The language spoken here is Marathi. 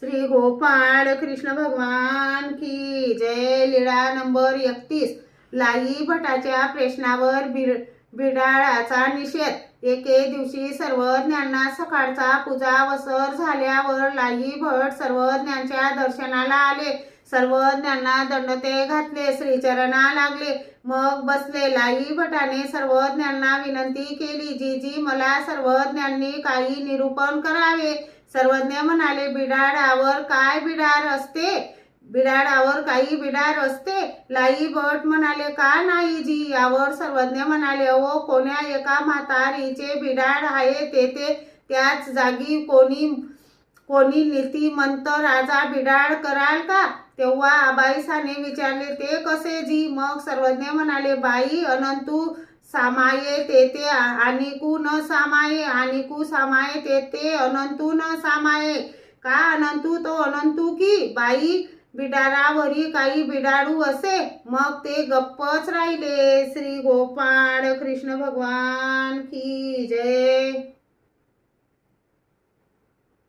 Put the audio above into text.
श्री गोपाळ कृष्ण भगवान की जय लीळा नंबर एकतीस. लाई भटाच्या प्रश्नावर बिर बिडाळाचा निषेध. एके दिवशी सर्वज्ञांना सकाळचा पूजा वसर झाल्यावर लाई भट सर्वज्ञांच्या दर्शनाला आले. सर्वज्ञांना दंडते घातले श्रीचरणा लागले. मग बसले लाई भटाने सर्वज्ञांना विनंती केली जी जी मला सर्वज्ञांनी काही निरूपण करावे. सर्वज्ञ म्हणाले बिडाडावर काय बिडार असते? बिडाडावर काही बिडार असते? लाई भट म्हणाले का नाही जी? यावर सर्वज्ञ म्हणाले अहो कोण्या एका म्हातारीचे बिडाड आहे तेथे? त्याच जागी कोणी कोणी नीतिमंत राजा बिडाड कराल का? तेव्हा आबाईसाने विचारले ते कसे जी? मग सर्वज्ञ म्हणाले बाई अनंतू सामाये तेते आणि कु न सामाये आणिकू सामाये तेते अनंतू न सामाये. का अनंतू? तो अनंतू की? बाई बिडारावरी काही बिडाडू असे? मग ते गप्पच राहिले. श्री गोपाळ कृष्ण भगवान की जय.